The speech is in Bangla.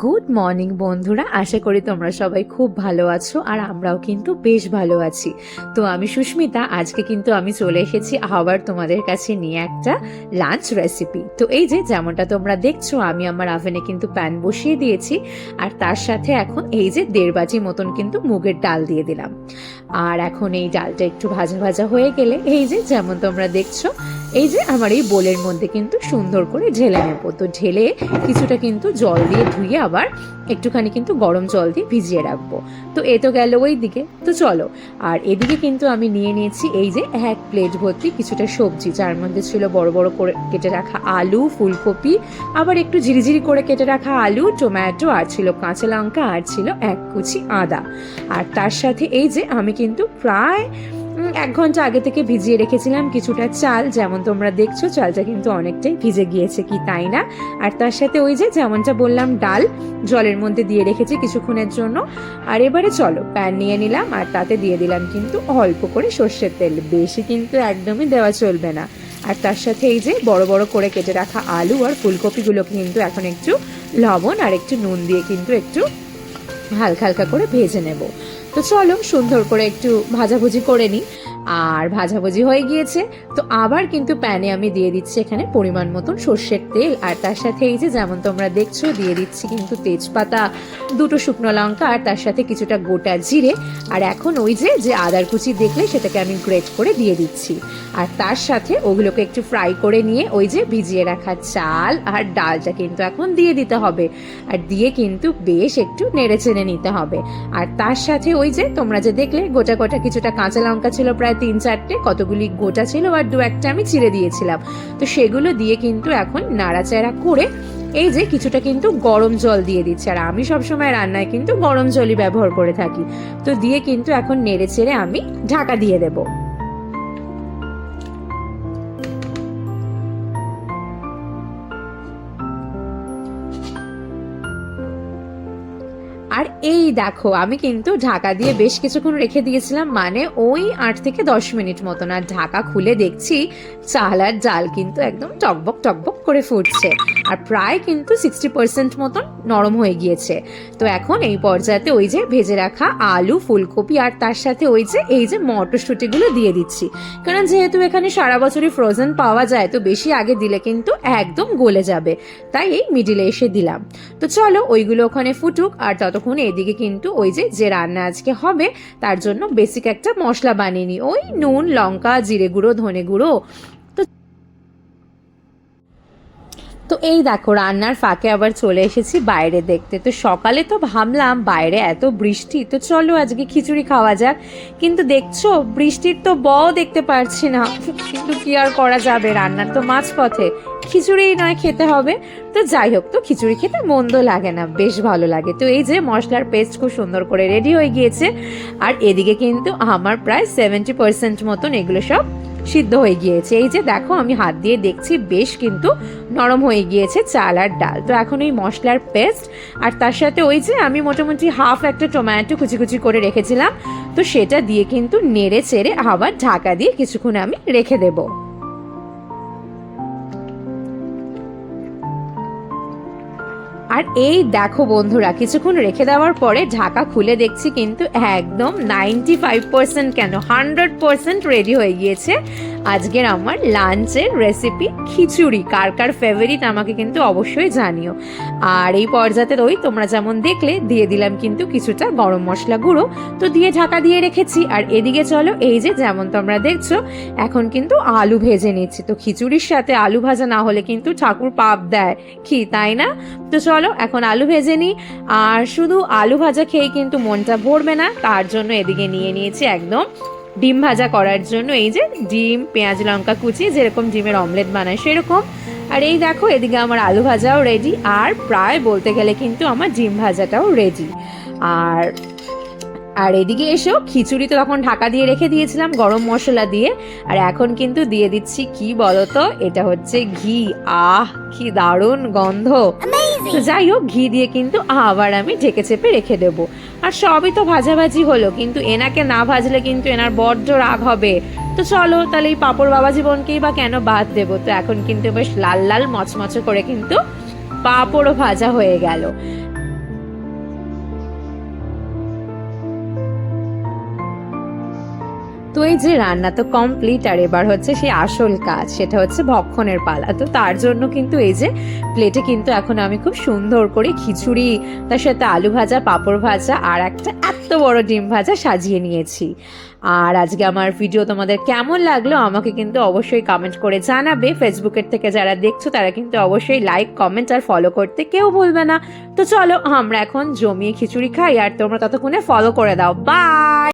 গুড মর্নিং বন্ধুরা। আশা করি তোমরা সবাই খুব ভালো আছো আর আমরাও কিন্তু বেশ ভালো আছি। তো আমি সুস্মিতা, আজকে কিন্তু আমি চলে এসেছি আবার তোমাদের কাছে নিয়ে একটা লাঞ্চ রেসিপি তো এই যে, যেমনটা তোমরা দেখছ, আমি আমার আভেনে কিন্তু প্যান বসিয়ে দিয়েছি আর তার সাথে এখন এই যে দেড় বাজি মতন কিন্তু মুগের ডাল দিয়ে দিলাম। আর এখন এই ডালটা একটু ভাজা ভাজা হয়ে গেলে, এই যে, যেমন তোমরা দেখছ এই যে আমার এই বোলের মধ্যে কিন্তু সুন্দর করে ঢেলে নেব। তো ঢেলে কিছুটা কিন্তু জল দিয়ে ধুয়ে আবার একটুখানি কিন্তু গরম জল দিয়ে ভিজিয়ে রাখব। তো এ তো গেল ওই দিকে। তো চলো, আর এদিকে কিন্তু আমি নিয়ে নিয়েছি এই যে এক প্লেট ভর্তি কিছুটা সবজি, যার মধ্যে ছিল বড় বড় করে কেটে রাখা আলু, ফুলকপি, আবার একটু ঝিরিঝিরি করে কেটে রাখা আলু, টমেটো, আর ছিল কাঁচা লঙ্কা, আর ছিল এক কুচি আদা। আর তার সাথে এই যে আমি কিন্তু প্রায় এক ঘণ্টা আগে থেকে ভিজিয়ে রেখেছিলাম কিছুটা চাল, যেমন তোমরা দেখছ, চালটা কিন্তু অনেকটাই ভিজে গিয়েছে কি তাই না? আর তার সাথে ওই যে যেমনটা বললাম, ডাল জলের মধ্যে দিয়ে রেখেছি কিছুক্ষণের জন্য। আর এবারে চলো, প্যান নিয়ে নিলাম আর তাতে দিয়ে দিলাম কিন্তু অল্প করে সর্ষের তেল। বেশি কিন্তু একদমই দেওয়া চলবে না। আর তার সাথে এই যে বড় বড় করে কেটে রাখা আলু আর ফুলকপিগুলোকে কিন্তু এখন একটু লবণ আর একটু নুন দিয়ে কিন্তু একটু হালকা হালকা করে ভেজে নেব। তো চলো সুন্দর করে একটু ভাজাভুজি করে নিই। আর ভাজাভুজি হয়ে গিয়েছে। তো আবার কিন্তু প্যানে আমি দিয়ে দিচ্ছি এখানে পরিমাণ মতন সর্ষের তেল। আর তার সাথে এই যে যেমন তোমরা দেখছ, দিয়ে দিচ্ছি কিন্তু তেজপাতা, দুটো শুকনো লঙ্কা আর তার সাথে কিছুটা গোটা জিরে। আর এখন ওই যে যে আদার কুচি দেখলে সেটাকে আমি গ্রেট করে দিয়ে দিচ্ছি। আর তার সাথে ওগুলোকে একটু ফ্রাই করে নিয়ে ওই যে ভিজিয়ে রাখা চাল আর ডালটা কিন্তু এখন দিয়ে দিতে হবে। আর দিয়ে কিন্তু বেশ একটু নেড়ে চেড়ে নিতে হবে। আর তার সাথে ওই যে তোমরা যে দেখলে, গোটা গোটা কিছুটা কাঁচা লঙ্কা ছিল প্রায় তিন চারটে কতগুলি গোটা ছিল আর দু একটা আমি চিড়ে দিয়েছিলাম। তো সেগুলো দিয়ে কিন্তু এখন নাড়াচাড়া করে এই যে কিছুটা কিন্তু গরম জল দিয়ে দিচ্ছে। আর আমি সবসময় রান্নায় কিন্তু গরম জলই ব্যবহার করে থাকি। তো দিয়ে কিন্তু এখন নেড়ে চেড়ে আমি ঢাকা দিয়ে দেবো। আর এই দেখো, আমি কিন্তু ঢাকা দিয়ে বেশ কিছুক্ষণ রেখে দিয়েছিলাম মানে ওই আট থেকে দশ মিনিট মতন। আর ঢাকা খুলে দেখছি চাল আর কিন্তু একদম টকবক টকবক করে ফুটছে। আর প্রায় কিন্তু সিক্সটি পার্সেন্ট মতন নরম হয়ে গিয়েছে। তো এখন এই পর্যায়েতে ওই যে ভেজে রাখা আলু, ফুলকপি আর তার সাথে ওই যে, এই যে মটরশুঁটিগুলো দিয়ে দিচ্ছি। কারণ যেহেতু এখানে সারা বছরই ফ্রোজেন পাওয়া যায়, তো বেশি আগে দিলে কিন্তু একদম গলে যাবে। তাই এই মিডিলে এসে দিলাম। তো চলো ওইগুলো ওখানে ফুটুক, আর ততক্ষণ এদিকে কিন্তু ওই যে যে রান্না আজকে হবে, তার জন্য বেসিক একটা মশলা বানিয়ে নিই। ওই নুন, লঙ্কা, জিরে গুঁড়ো, ধনে গুঁড়ো তো এই দেখো, রান্নার ফাঁকে আবার চলে এসেছি বাইরে দেখতে। তো সকালে তো ভাবলাম বাইরে এত বৃষ্টি, তো চলো আজকে খিচুড়ি খাওয়া যাক। কিন্তু দেখছ, বৃষ্টির তো বও দেখতে পারছি না। কিন্তু কি আর করা যাবে, রান্নার তো মাঝপথে। খিচুড়ি নয়, খেতে হবে। তো যাই হোক, তো খিচুড়ি খেতে মন্দ লাগে না, বেশ ভালো লাগে। তো এই যে মশলার পেস্ট খুব সুন্দর করে রেডি হয়ে গিয়েছে। আর এদিকে কিন্তু আমার প্রায় সেভেন্টি পার্সেন্ট মতন এগুলো সব সিদ্ধ হয়ে গিয়েছে। এই যে দেখো, আমি হাত দিয়ে দেখছি, বেশ কিন্তু নরম হয়ে গিয়েছে চাল আর ডাল। তো এখন ওই মশলার পেস্ট, আর তার সাথে ওই যে আমি মোটামুটি হাফ একটা টমেটো কুচি কুচি করে রেখেছিলাম। তো সেটা দিয়ে কিন্তু নেড়ে চেড়ে আবার ঢাকা দিয়ে কিছুক্ষণ আমি রেখে দেবো। আর এই দেখো বন্ধুরা, কিছুক্ষণ রেখে দেওয়ার পরে ঢাকা খুলে দেখছি কিন্তু একদম নাইনটি ফাইভ পার্সেন্ট কেন হান্ড্রেড পার্সেন্ট রেডি হয়ে গিয়েছে। আজকের আমার লাঞ্চের রেসিপি খিচুড়ি, কার কার ফেভারিট আমাকে কিন্তু অবশ্যই জানিও। আর এই পর্যাতে ওই তোমরা যেমন দেখলে, দিয়ে দিলাম কিন্তু কিছুটা গরম মশলা গুঁড়ো। তো দিয়ে ঢাকা দিয়ে রেখেছি, আর এদিকে চলো, এই যে যেমন তোমরা দেখছ, এখন কিন্তু আলু ভেজে নিচ্ছি। তো খিচুড়ির সাথে আলু ভাজা না হলে কিন্তু ঠাকুর পাপ দেয়। কি, তাই না? তো চলো এখন আলু ভেজে নিই। আর শুধু আলু ভাজা খেয়ে কিন্তু মনটা ভরবে না, তার জন্য এদিকে নিয়ে নিয়েছি একদম ডিম ভাজা করার জন্য। এই যে ডিম, পেঁয়াজ, লঙ্কা কুচি, যেরকম ডিমের অমলেট বানায় সেরকম। আর এই দেখো, এদিকে আমার আলু ভাজাও রেডি আর প্রায় বলতে গেলে কিন্তু আমার ডিম ভাজাটাও রেডি আর আর এদিকে এসেও খিচুড়ি তো তখন ঢাকা দিয়ে রেখে দিয়েছিলাম গরম মশলা দিয়ে। আর এখন কিন্তু দিয়ে দিচ্ছি কি বলতো? এটা হচ্ছে ঘি। আহ কি দারুণ গন্ধ। তো যাই হোক ঘি দিয়ে কিন্তু আবার আমি ঢেকে চেপে রেখে দেব। আর সবই তো ভাজাভাজি হলো কিন্তু এনাকে না ভাজলে কিন্তু এনার বড্ড রাগ হবে। তো চলো তাহলে এই পাপড় বাবা জীবনকেই বা কেন বাদ দেবো? তো এখন কিন্তু বেশ লাল লাল মচমচে করে কিন্তু পাঁপড়ও ভাজা হয়ে গেল। তো এই যে রান্না তো কমপ্লিট আর এবার হচ্ছে সেই আসল কাজ, সেটা হচ্ছে ভক্ষণের পালা। তো তার জন্য কিন্তু এই যে প্লেটে কিন্তু এখন আমি খুব সুন্দর করে খিচুড়ি, তার সাথে আলু ভাজা, পাঁপড় ভাজা, আর একটা এত বড় ডিম ভাজা সাজিয়ে নিয়েছি। আর আজকে আমার ভিডিও তোমাদের কেমন লাগল, আমাকে কিন্তু অবশ্যই কমেন্ট করে জানাবে। ফেসবুকের থেকে যারা দেখছ, তারা কিন্তু অবশ্যই লাইক কমেন্ট আর ফলো করতে কেউ বলবে না। তো চলো, আমরা এখন জমিয়ে খিচুড়ি খাই, আর তোমরা ততক্ষণে ফলো করে দাও। বাই